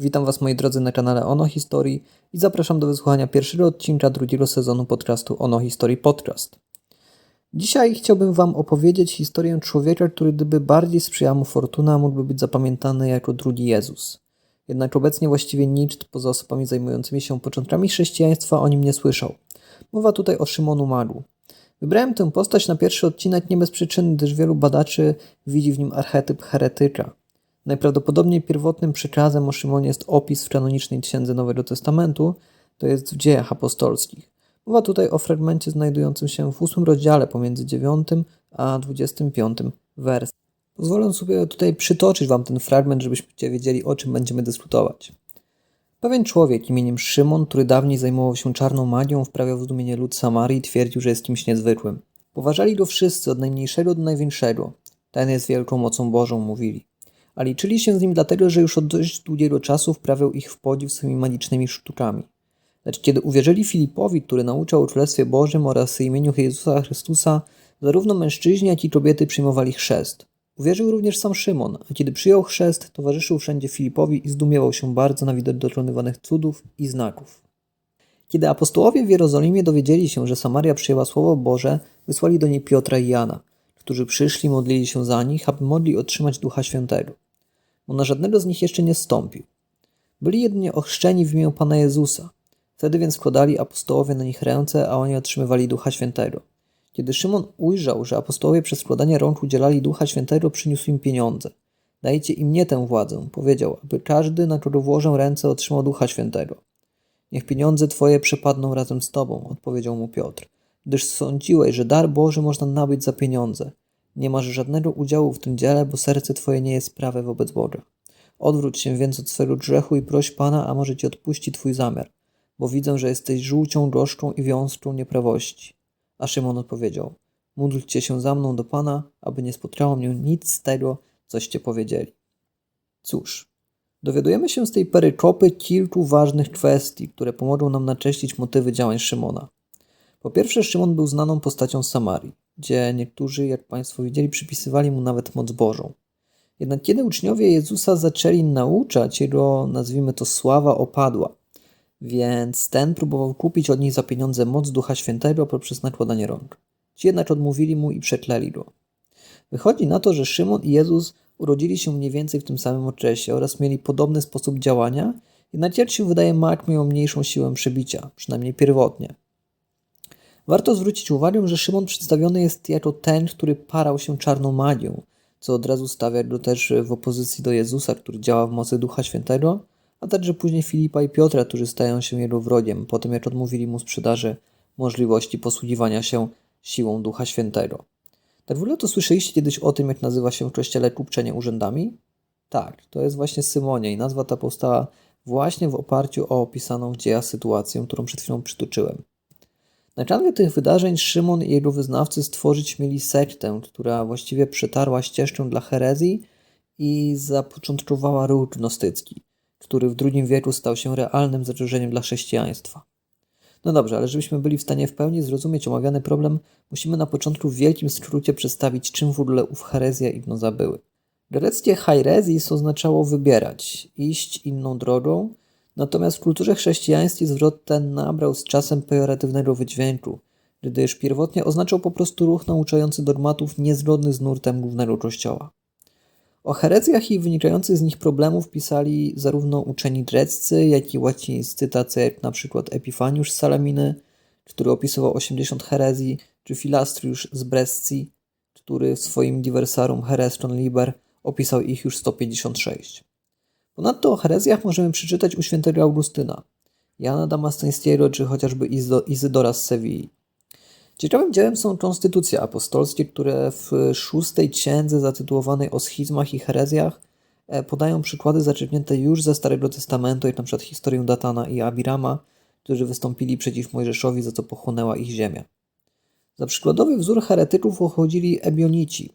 Witam Was moi drodzy na kanale Ono Historii i zapraszam do wysłuchania pierwszego odcinka drugiego sezonu podcastu Ono Historii Podcast. Dzisiaj chciałbym Wam opowiedzieć historię człowieka, który gdyby bardziej sprzyjała mu fortuna, mógłby być zapamiętany jako drugi Jezus. Jednak obecnie właściwie nikt poza osobami zajmującymi się początkami chrześcijaństwa o nim nie słyszał. Mowa tutaj o Szymonu Magu. Wybrałem tę postać na pierwszy odcinek nie bez przyczyny, gdyż wielu badaczy widzi w nim archetyp heretyka. Najprawdopodobniej pierwotnym przekazem o Szymonie jest opis w kanonicznej księdze Nowego Testamentu, to jest w dziejach apostolskich. Mowa tutaj o fragmencie znajdującym się w ósmym rozdziale pomiędzy 9 a 25 wers. Pozwolę sobie tutaj przytoczyć Wam ten fragment, żebyście wiedzieli o czym będziemy dyskutować. Pewien człowiek imieniem Szymon, który dawniej zajmował się czarną magią, wprawiał w zdumienie lud Samarii i twierdził, że jest kimś niezwykłym. Poważali go wszyscy, od najmniejszego do największego. Ten jest wielką mocą Bożą, mówili. A liczyli się z nim dlatego, że już od dość długiego czasu wprawiał ich w podziw swoimi magicznymi sztukami. Lecz kiedy uwierzyli Filipowi, który nauczał o Królestwie Bożym oraz imieniu Jezusa Chrystusa, zarówno mężczyźni, jak i kobiety przyjmowali chrzest. Uwierzył również sam Szymon, a kiedy przyjął chrzest, towarzyszył wszędzie Filipowi i zdumiewał się bardzo na widok dokonywanych cudów i znaków. Kiedy apostołowie w Jerozolimie dowiedzieli się, że Samaria przyjęła Słowo Boże, wysłali do niej Piotra i Jana, którzy przyszli, modlili się za nich, aby mogli otrzymać Ducha Świętego. Bo na żadnego z nich jeszcze nie stąpił. Byli jedynie ochrzczeni w imię Pana Jezusa. Wtedy więc składali apostołowie na nich ręce, a oni otrzymywali Ducha Świętego. Kiedy Szymon ujrzał, że apostołowie przez składanie rąk udzielali Ducha Świętego, przyniósł im pieniądze. Dajcie im nie tę władzę, powiedział, aby każdy, na kogo włożę ręce, otrzymał Ducha Świętego. Niech pieniądze twoje przepadną razem z tobą, odpowiedział mu Piotr, gdyż sądziłeś, że dar Boży można nabyć za pieniądze. Nie masz żadnego udziału w tym dziele, bo serce twoje nie jest prawe wobec Boga. Odwróć się więc od swego grzechu i proś Pana, a może ci odpuści twój zamiar, bo widzę, że jesteś żółcią, gorzką i wiązką nieprawości. A Szymon odpowiedział, módlcie się za mną do Pana, aby nie spotkało mnie nic z tego, coście powiedzieli. Cóż, dowiadujemy się z tej perykopy kilku ważnych kwestii, które pomogą nam nacześcić motywy działań Szymona. Po pierwsze, Szymon był znaną postacią Samarii, gdzie niektórzy, jak Państwo widzieli, przypisywali mu nawet moc Bożą. Jednak kiedy uczniowie Jezusa zaczęli nauczać, jego, nazwijmy to, sława opadła, więc ten próbował kupić od nich za pieniądze moc Ducha Świętego poprzez nakładanie rąk. Ci jednak odmówili mu i przekleli go. Wychodzi na to, że Szymon i Jezus urodzili się mniej więcej w tym samym okresie oraz mieli podobny sposób działania, jednak jak się wydaje, Mark miał mniejszą siłę przebicia, przynajmniej pierwotnie. Warto zwrócić uwagę, że Szymon przedstawiony jest jako ten, który parał się czarną magią, co od razu stawia go też w opozycji do Jezusa, który działa w mocy Ducha Świętego, a także później Filipa i Piotra, którzy stają się jego wrogiem, po tym jak odmówili mu sprzedaży możliwości posługiwania się siłą Ducha Świętego. Tak w ogóle to słyszeliście kiedyś o tym, jak nazywa się w kościele kupczenie urzędami? Tak, to jest właśnie Symonie i nazwa ta powstała właśnie w oparciu o opisaną w dziejach sytuację, którą przed chwilą przytoczyłem. Na kanwie tych wydarzeń Szymon i jego wyznawcy stworzyć mieli sektę, która właściwie przetarła ścieżkę dla herezji i zapoczątkowała ruch gnostycki który w II wieku stał się realnym zagrożeniem dla chrześcijaństwa. No dobrze, ale żebyśmy byli w stanie w pełni zrozumieć omawiany problem, musimy na początku w wielkim skrócie przedstawić, czym w ogóle ów herezja i gnoza były. Greckie hairezis oznaczało wybierać, iść inną drogą, natomiast w kulturze chrześcijańskiej zwrot ten nabrał z czasem pejoratywnego wydźwięku, gdyż pierwotnie oznaczał po prostu ruch nauczający dogmatów niezgodny z nurtem głównego kościoła. O herezjach i wynikających z nich problemów pisali zarówno uczeni greccy, jak i łacińscy, tacy jak przykład Epifaniusz z Salaminy, który opisywał 80 herezji, czy Filastriusz z Brescji, który w swoim Diversarum Hereston Liber opisał ich już 156. Ponadto o herezjach możemy przeczytać u świętego Augustyna, Jana Damastyńskiego czy chociażby Izydora z Sewilli. Ciekawym dziełem są konstytucje apostolskie, które w szóstej księdze zatytułowanej o schizmach i herezjach e, podają przykłady zaczerpnięte już ze Starego Testamentu, jak np. historię Datana i Abirama, którzy wystąpili przeciw Mojżeszowi, za co pochłonęła ich ziemia. Za przykładowy wzór heretyków uchodzili Ebionici,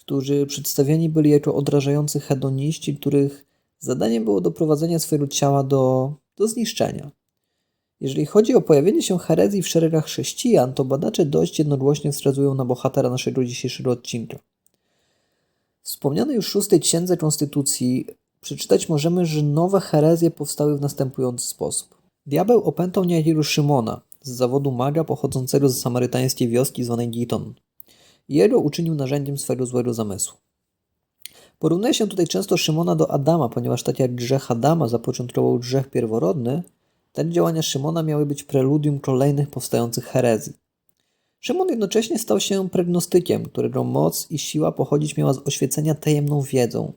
którzy przedstawiani byli jako odrażający hedoniści, których zadaniem było doprowadzenie swojego ciała do, do zniszczenia. Jeżeli chodzi o pojawienie się herezji w szeregach chrześcijan, to badacze dość jednogłośnie wskazują na bohatera naszego dzisiejszego odcinka. W wspomnianej już szóstej księdze Konstytucji przeczytać możemy, że nowe herezje powstały w następujący sposób. Diabeł opętał niejakiego Szymona z zawodu maga pochodzącego z samarytańskiej wioski zwanej Giton. Jego uczynił narzędziem swego złego zamysłu. Porównuje się tutaj często Szymona do Adama, ponieważ tak jak grzech Adama zapoczątkował grzech pierworodny, tak działania Szymona miały być preludium kolejnych powstających herezji. Szymon jednocześnie stał się pregnostykiem, którego moc i siła pochodzić miała z oświecenia tajemną wiedzą.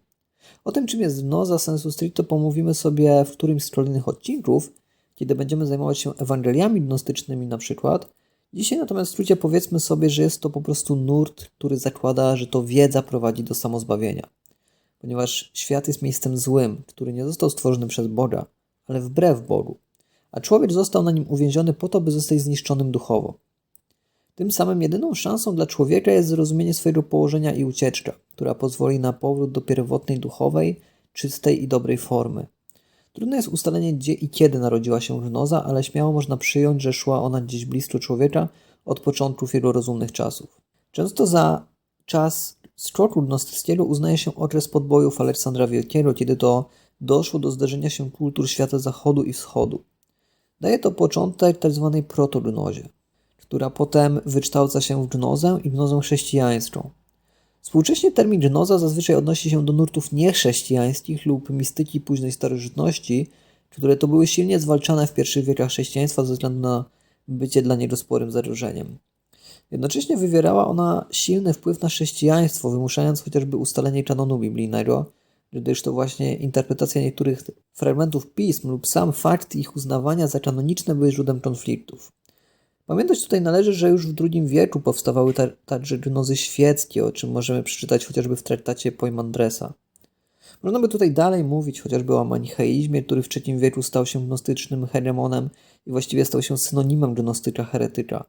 O tym, czym jest gnoza sensu stricto, pomówimy sobie w którymś z kolejnych odcinków, kiedy będziemy zajmować się Ewangeliami gnostycznymi na przykład. Dzisiaj natomiast w skrócie powiedzmy sobie, że jest to po prostu nurt, który zakłada, że to wiedza prowadzi do samozbawienia. Ponieważ świat jest miejscem złym, który nie został stworzony przez Boga, ale wbrew Bogu, a człowiek został na nim uwięziony po to, by zostać zniszczonym duchowo. Tym samym jedyną szansą dla człowieka jest zrozumienie swojego położenia i ucieczka, która pozwoli na powrót do pierwotnej duchowej, czystej i dobrej formy. Trudne jest ustalenie, gdzie i kiedy narodziła się gnoza, ale śmiało można przyjąć, że szła ona gdzieś blisko człowieka od początków jego rozumnych czasów. Często za czas skoku gnostyckiego uznaje się okres podbojów Aleksandra Wielkiego, kiedy to doszło do zderzenia się kultur świata zachodu i wschodu. Daje to początek tzw. Tak protognozie która potem wykształca się w gnozę i gnozę chrześcijańską. Współcześnie termin gnoza zazwyczaj odnosi się do nurtów niechrześcijańskich lub mistyki późnej starożytności, które to były silnie zwalczane w pierwszych wiekach chrześcijaństwa ze względu na bycie dla niego sporym zagrożeniem. Jednocześnie wywierała ona silny wpływ na chrześcijaństwo, wymuszając chociażby ustalenie kanonu biblijnego, gdyż to właśnie interpretacja niektórych fragmentów pism lub sam fakt ich uznawania za kanoniczne były źródłem konfliktów. Pamiętać tutaj należy, że już w II wieku powstawały także gnozy świeckie, o czym możemy przeczytać chociażby w traktacie Poimandresa. Można by tutaj dalej mówić chociażby o manicheizmie, który w III wieku stał się gnostycznym hegemonem i właściwie stał się synonimem gnostyka heretyka.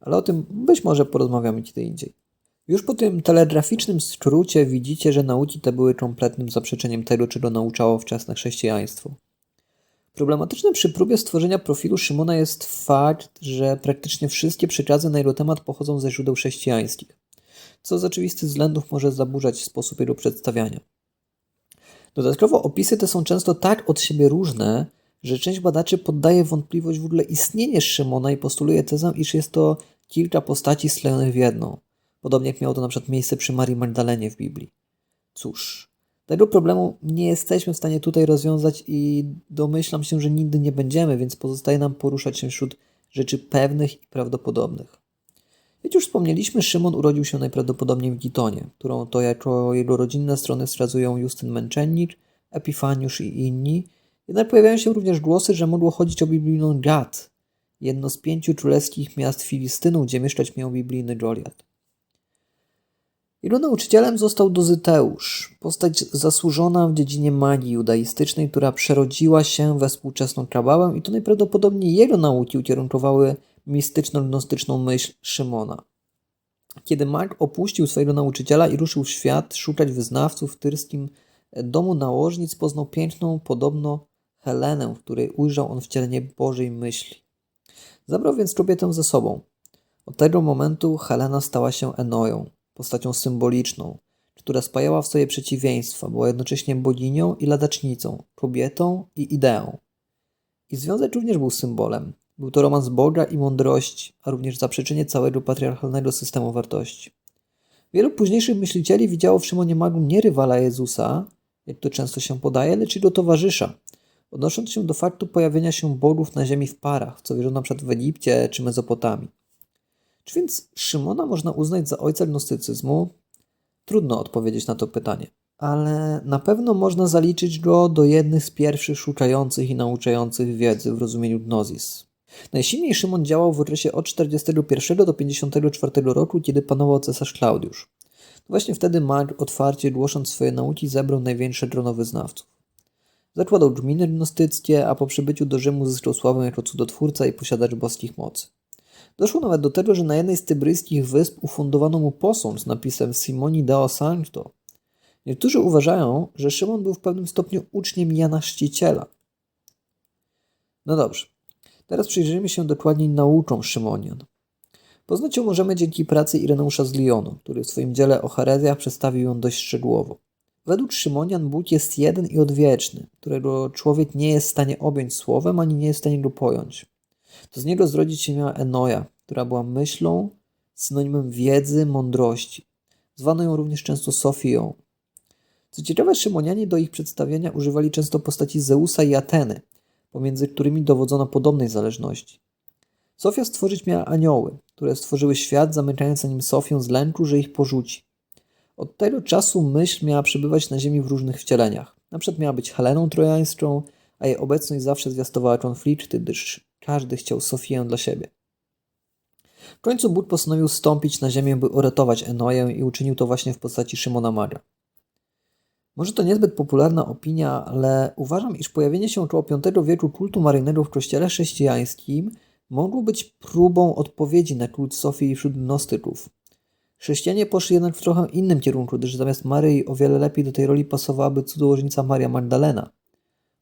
Ale o tym być może porozmawiamy kiedy indziej. Już po tym telegraficznym skrócie widzicie, że nauki te były kompletnym zaprzeczeniem tego, czego nauczało wczesne chrześcijaństwo. Problematycznym przy próbie stworzenia profilu Szymona jest fakt, że praktycznie wszystkie przekazy na jego temat pochodzą ze źródeł chrześcijańskich, co z oczywistych względów może zaburzać sposób jego przedstawiania. Dodatkowo opisy te są często tak od siebie różne, że część badaczy poddaje wątpliwość w ogóle istnienie Szymona i postuluje tezę, iż jest to kilka postaci sklejonych w jedną. Podobnie jak miało to na przykład miejsce przy Marii Magdalenie w Biblii. Cóż, tego problemu nie jesteśmy w stanie tutaj rozwiązać i domyślam się, że nigdy nie będziemy, więc pozostaje nam poruszać się wśród rzeczy pewnych i prawdopodobnych. Jak już wspomnieliśmy, Szymon urodził się najprawdopodobniej w Gitonie, którą to jako jego rodzinne strony wskazują Justyn Męczennik, Epifaniusz i inni. Jednak pojawiają się również głosy, że mogło chodzić o biblijną Gad, jedno z pięciu królewskich miast Filistynów, gdzie mieszkać miał biblijny Goliat. Jego nauczycielem został Dozyteusz, postać zasłużona w dziedzinie magii judaistycznej, która przerodziła się we współczesną kabałę i to najprawdopodobniej jego nauki ukierunkowały mistyczno-gnostyczną myśl Szymona. Kiedy mag opuścił swojego nauczyciela i ruszył w świat szukać wyznawców w tyrskim domu nałożnic, poznał piękną, podobno Helenę, w której ujrzał on wcielenie Bożej myśli. Zabrał więc kobietę ze sobą. Od tego momentu Helena stała się Enoją, postacią symboliczną, która spajała w sobie przeciwieństwa, była jednocześnie boginią i ladacznicą, kobietą i ideą. I związek również był symbolem. Był to romans Boga i mądrości, a również zaprzeczenie całego patriarchalnego systemu wartości. Wielu późniejszych myślicieli widziało w Szymonie Magu nie rywala Jezusa, jak to często się podaje, lecz jego towarzysza, odnosząc się do faktu pojawienia się bogów na ziemi w parach, co wierzono np. w Egipcie czy Mezopotamii. Czy więc Szymona można uznać za ojca gnostycyzmu? Trudno odpowiedzieć na to pytanie, ale na pewno można zaliczyć go do jednych z pierwszych szukających i nauczających wiedzy w rozumieniu gnozis. Najsilniej Szymon działał w okresie od 41 do 54 roku, kiedy panował cesarz Klaudiusz. Właśnie wtedy mag, otwarcie głosząc swoje nauki, zebrał największe grono wyznawców. Zakładał gminy gnostyckie, a po przybyciu do Rzymu zyskał sławę jako cudotwórca i posiadacz boskich mocy. Doszło nawet do tego, że na jednej z tybryjskich wysp ufundowano mu posąg z napisem Simoni Deo Sancto. Niektórzy uważają, że Szymon był w pewnym stopniu uczniem Jana Chrzciciela. No dobrze, teraz przyjrzyjmy się dokładniej nauczom Szymonian. Poznać ją możemy dzięki pracy Ireneusza z Lyonu, który w swoim dziele o herezjach przedstawił ją dość szczegółowo. Według Szymonian Bóg jest jeden i odwieczny, którego człowiek nie jest w stanie objąć słowem, ani nie jest w stanie go pojąć. To z niego zrodzić się miała Enoja, która była myślą, synonimem wiedzy, mądrości. Zwano ją również często Sofią. Co ciekawe, Szymonianie do ich przedstawiania używali często postaci Zeusa i Ateny, pomiędzy którymi dowodzono podobnej zależności. Sofia stworzyć miała anioły, które stworzyły świat, zamykając na nim Sofię z lęku, że ich porzuci. Od tego czasu myśl miała przebywać na ziemi w różnych wcieleniach. Na przykład miała być Heleną Trojańską, a jej obecność zawsze zwiastowała konflikty, gdyż każdy chciał Sofię dla siebie. W końcu Bóg postanowił stąpić na ziemię, by uratować Enoję i uczynił to właśnie w postaci Szymona Maria. Może to niezbyt popularna opinia, ale uważam, iż pojawienie się około V wieku kultu maryjnego w kościele chrześcijańskim mogło być próbą odpowiedzi na kult Sofii wśród gnostyków. Chrześcijanie poszli jednak w trochę innym kierunku, gdyż zamiast Maryi o wiele lepiej do tej roli pasowałaby cudzołożnica Maria Magdalena.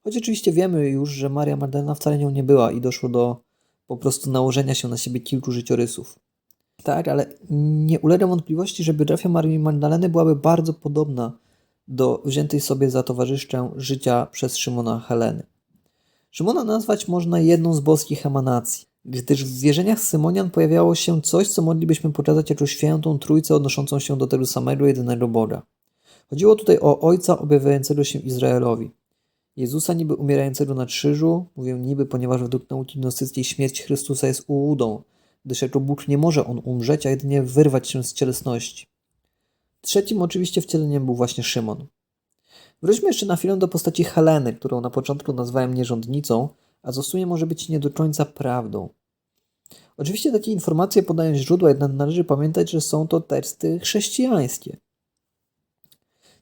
Choć oczywiście wiemy już, że Maria Magdalena wcale nią nie była i doszło do po prostu nałożenia się na siebie kilku życiorysów. Tak, ale nie ulega wątpliwości, że biografia Marii Magdaleny byłaby bardzo podobna do wziętej sobie za towarzyszkę życia przez Szymona Heleny. Szymona nazwać można jedną z boskich emanacji, gdyż w wierzeniach Symonian pojawiało się coś, co moglibyśmy pokazać jako świętą trójcę odnoszącą się do tego samego jedynego Boga. Chodziło tutaj o Ojca objawiającego się Izraelowi. Jezusa niby umierającego na krzyżu, mówię niby, ponieważ według nauki gnostyckiej śmierć Chrystusa jest ułudą, gdyż jako Bóg nie może On umrzeć, a jedynie wyrwać się z cielesności. Trzecim oczywiście wcieleniem był właśnie Szymon. Wróćmy jeszcze na chwilę do postaci Heleny, którą na początku nazwałem nierządnicą, a co w sumie może być nie do końca prawdą. Oczywiście takie informacje podają źródła, jednak należy pamiętać, że są to teksty chrześcijańskie.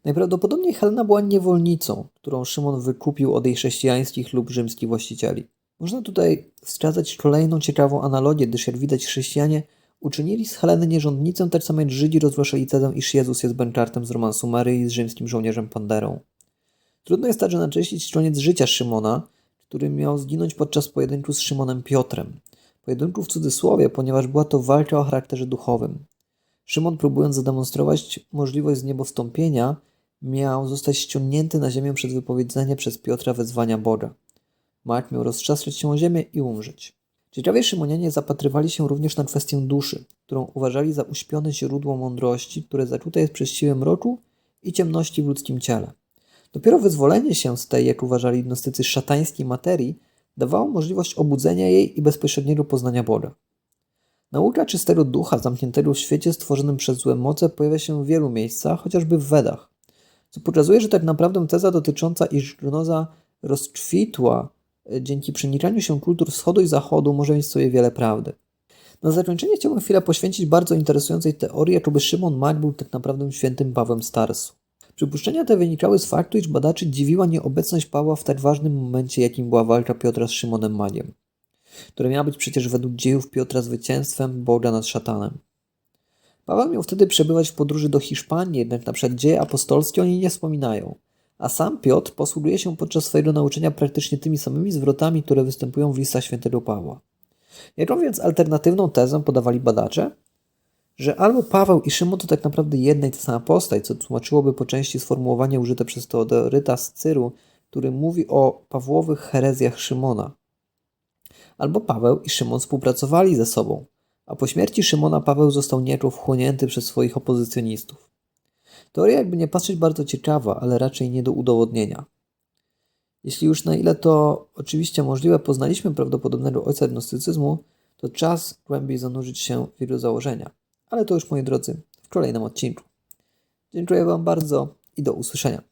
Najprawdopodobniej Helena była niewolnicą, którą Szymon wykupił od jej chrześcijańskich lub rzymskich właścicieli. Można tutaj wskazać kolejną ciekawą analogię, gdyż jak widać chrześcijanie uczynili z Heleny nierządnicę, tak samo jak Żydzi rozgłaszali tezę, iż Jezus jest bękartem z romansu Maryi z rzymskim żołnierzem Panderą. Trudno jest także nakreślić koniec życia Szymona, który miał zginąć podczas pojedynku z Szymonem Piotrem. Pojedynku w cudzysłowie, ponieważ była to walka o charakterze duchowym. Szymon, próbując zademonstrować możliwość zniebowstąpienia, miał zostać ściągnięty na ziemię przez wypowiedzenie przez Piotra wezwania Boga. Mark miał roztrzasnąć się o ziemię i umrzeć. Ciekawie Szymonianie zapatrywali się również na kwestię duszy, którą uważali za uśpione źródło mądrości, które zaczute jest przez siłę mroku i ciemności w ludzkim ciele. Dopiero wyzwolenie się z tej, jak uważali gnostycy, szatańskiej materii dawało możliwość obudzenia jej i bezpośredniego poznania Boga. Nauka czystego ducha zamkniętego w świecie stworzonym przez złe moce pojawia się w wielu miejscach, chociażby w Wedach, co pokazuje, że tak naprawdę teza dotycząca, iż gnoza rozkwitła e, dzięki przenikaniu się kultur wschodu i zachodu może mieć sobie wiele prawdy. Na zakończenie chciałbym chwilę poświęcić bardzo interesującej teorii, jakoby Szymon Mak był tak naprawdę świętym Pawłem Starsu. Przypuszczenia te wynikały z faktu, iż badaczy dziwiła nieobecność Pawła w tak ważnym momencie, jakim była walka Piotra z Szymonem Magiem, która miała być przecież według dziejów Piotra zwycięstwem Boga nad szatanem. Paweł miał wtedy przebywać w podróży do Hiszpanii, jednak na przykład dzieje apostolskie oni nie wspominają. A sam Piotr posługuje się podczas swojego nauczania praktycznie tymi samymi zwrotami, które występują w listach świętego Pawła. Jaką więc alternatywną tezę podawali badacze? Że albo Paweł i Szymon to tak naprawdę jedna i ta sama postać, co tłumaczyłoby po części sformułowanie użyte przez Teodoryta z Cyru, który mówi o Pawłowych herezjach Szymona. Albo Paweł i Szymon współpracowali ze sobą, a po śmierci Szymona Paweł został niejako wchłonięty przez swoich opozycjonistów. Teoria jakby nie patrzeć bardzo ciekawa, ale raczej nie do udowodnienia. Jeśli już na ile to oczywiście możliwe poznaliśmy prawdopodobnego ojca gnostycyzmu, to czas głębiej zanurzyć się w jego założenia. Ale to już, moi drodzy, w kolejnym odcinku. Dziękuję Wam bardzo i do usłyszenia.